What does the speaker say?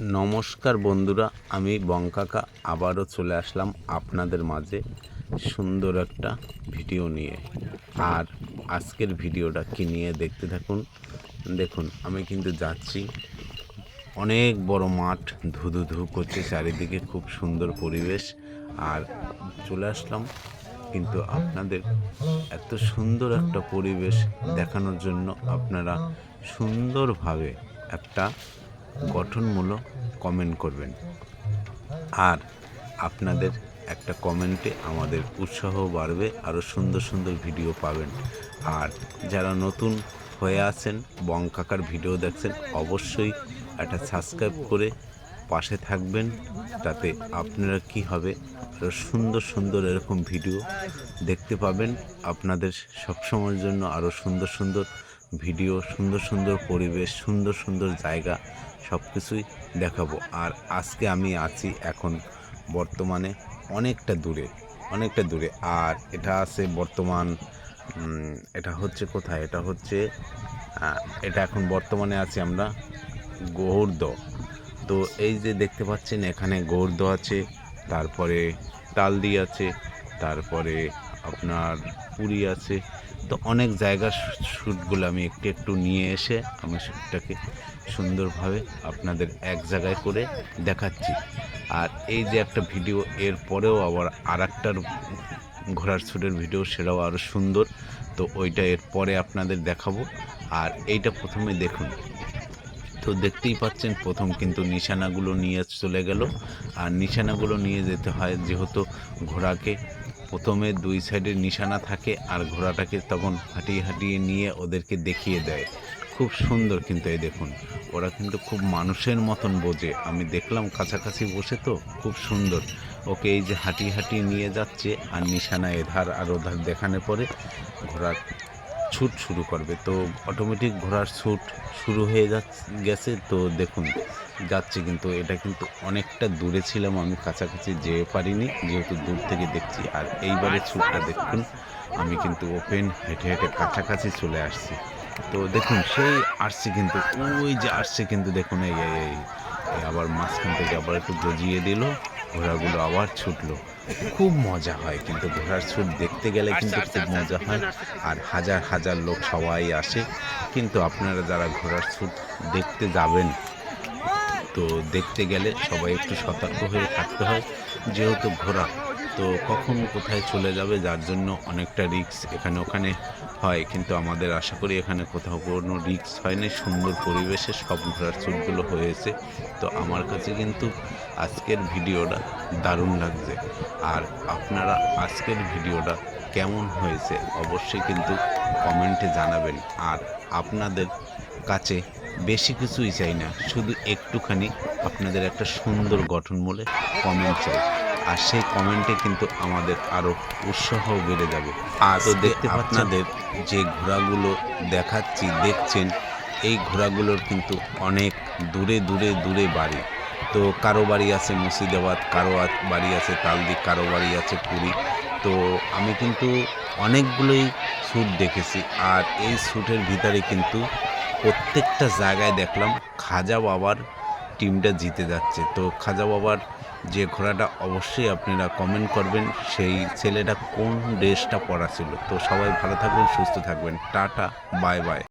নমস্কার বন্ধুরা, আমি বঙ্কাকা। আবারও চলে আসলাম আপনাদের মাঝে সুন্দর একটা ভিডিও নিয়ে। আর আজকের ভিডিওটা কি নিয়ে দেখতে থাকুন? দেখুন, আমি কিন্তু যাচ্ছি। অনেক বড় মাঠ ধুধু ধু করছে চারিদিকে, খুব সুন্দর পরিবেশ। আর চলে আসলাম কিন্তু আপনাদের এত সুন্দর একটা পরিবেশ দেখানোর জন্য আপনারা সুন্দরভাবে একটা গঠনমূলক কমেন্ট করবেন। আর আপনাদের একটা কমেন্টে আমাদের উৎসাহ বাড়বে, আরও সুন্দর সুন্দর ভিডিও পাবেন। আর যারা নতুন হয়ে আছেন, বঙ্কাকার ভিডিও দেখছেন, অবশ্যই একটা সাবস্ক্রাইব করে পাশে থাকবেন, তাতে আপনারা কি হবে? আরও সুন্দর সুন্দর এরকম ভিডিও দেখতে পাবেন। আপনাদের সবসময়ের জন্য আরও সুন্দর সুন্দর ভিডিও, সুন্দর সুন্দর পরিবেশ, সুন্দর সুন্দর জায়গা সব কিছুই দেখাবো। আর আজকে আমি আছি এখন বর্তমানে অনেকটা দূরে অনেকটা দূরে। আর এটা আছে বর্তমান এটা হচ্ছে কোথায়? এটা হচ্ছে এটা এখন বর্তমানে আছি আমরা গৌরদ তো এই যে দেখতে পাচ্ছেন, এখানে গৌরদ আছে, তারপরে তালদি আছে, তারপরে আপনার পুরী আছে। তো অনেক জায়গার শ্যুটগুলো আমি একটু একটু নিয়ে এসে আমি শ্যুটটাকে সুন্দরভাবে আপনাদের এক জায়গায় করে দেখাচ্ছি। আর এই যে একটা ভিডিও, এর পরেও আবার আর একটার ঘোড়ার শ্যুটের ভিডিও, সেটাও আরও সুন্দর। তো ওইটা এর পরে আপনাদের দেখাবো। আর এইটা প্রথমে দেখুন। তো দেখতেই পাচ্ছেন, প্রথম কিন্তু নিশানাগুলো নিয়ে চলে গেল। আর নিশানাগুলো নিয়ে যেতে হয় যেহেতু ঘোড়াকে প্রথমে দুই সাইডে নিশানা থাকে আর ঘোড়াটাকে তখন হাঁটিয়ে হাঁটিয়ে নিয়ে ওদেরকে দেখিয়ে দেয়। খুব সুন্দর কিন্তু এই দেখুন, ওরা কিন্তু খুব মানুষের মতন বোঝে। আমি দেখলাম কাছাকাছি বসে তো, খুব সুন্দর। ওকে এই যে হাঁটিয়ে হাঁটিয়ে নিয়ে যাচ্ছে আর নিশানা এধার আর ওধার দেখানোর পরে ঘোড়ার ছুট শুরু করবে। তো অটোমেটিক ঘোড়ার ছুট শুরু হয়ে যাচ্ছে গেছে। তো দেখুন, যাচ্ছে কিন্তু, এটা কিন্তু অনেকটা দূরে ছিলাম আমি কাছাকাছি যেতে পারিনি। যেহেতু দূর থেকে দেখছি, আর এইবারে ছুটটা দেখুন, আমি কিন্তু ওপেন হেঁটে হেঁটে কাছাকাছি চলে আসছি। তো দেখুন, সেই আসছে কিন্তু, ওই যে আসছে কিন্তু দেখুন এই, আবার মাঝখান থেকে আবার একটু গজিয়ে দিল। ঘোড়াগুলো আবার ছুটলো। খুব মজা হয় কিন্তু ঘোড়ার ছুট দেখতে গেলে কিন্তু খুব মজা হয়। আর হাজার হাজার লোক সবাই আসে। কিন্তু আপনারা যারা ঘোড়ার ছুট দেখতে যাবেন তো দেখতে গেলে সবাই একটু সতর্ক হয়ে থাকতে হয়। যেহেতু ঘোড়া তো কখন কোথায় চলে যাবে, যার জন্য অনেকটা রিস্ক এখানে ওখানে হয়। কিন্তু আমাদের আশা করি এখানে কোথাও কোনো রিক্স হয়নি। সুন্দর পরিবেশে সব ঘোড়ার চুটগুলো হয়েছে। তো আমার কাছে কিন্তু আজকের ভিডিওটা দারুণ লাগছে। আর আপনারা আজকের ভিডিওটা কেমন হয়েছে অবশ্যই কিন্তু কমেন্টে জানাবেন। আর আপনাদের কাছে বেশি কিছুই চাই না, শুধু একটুখানি আপনাদের একটা সুন্দর গঠনমূলক কমেন্ট চাই। আর সেই কমেন্টে কিন্তু আমাদের আরও উৎসাহ বেড়ে যাবে। আর তো দেখতে আপনাদের যে ঘোড়াগুলো দেখাচ্ছি দেখছেন এই ঘোড়াগুলোর কিন্তু অনেক দূরে দূরে দূরে বাড়ি। তো কারও বাড়ি আছে মুর্শিদাবাদ কারও বাড়ি আছে তালদি কারও বাড়ি আছে পুরী। তো আমি কিন্তু অনেকগুলোই শ্যুট দেখেছি আর এই শ্যুটের ভিতরে কিন্তু প্রত্যেকটা জায়গায় দেখলাম খাজা বাবার টিমটা জিতে যাচ্ছে। তো খাজা বাবার যে ঘোড়াটা অবশ্যই আপনারা কমেন্ট করবেন, সেই ছেলেটা কোন ড্রেসটা পরা ছিল। তো সবাই ভালো থাকবেন, সুস্থ থাকবেন। Tata bye bye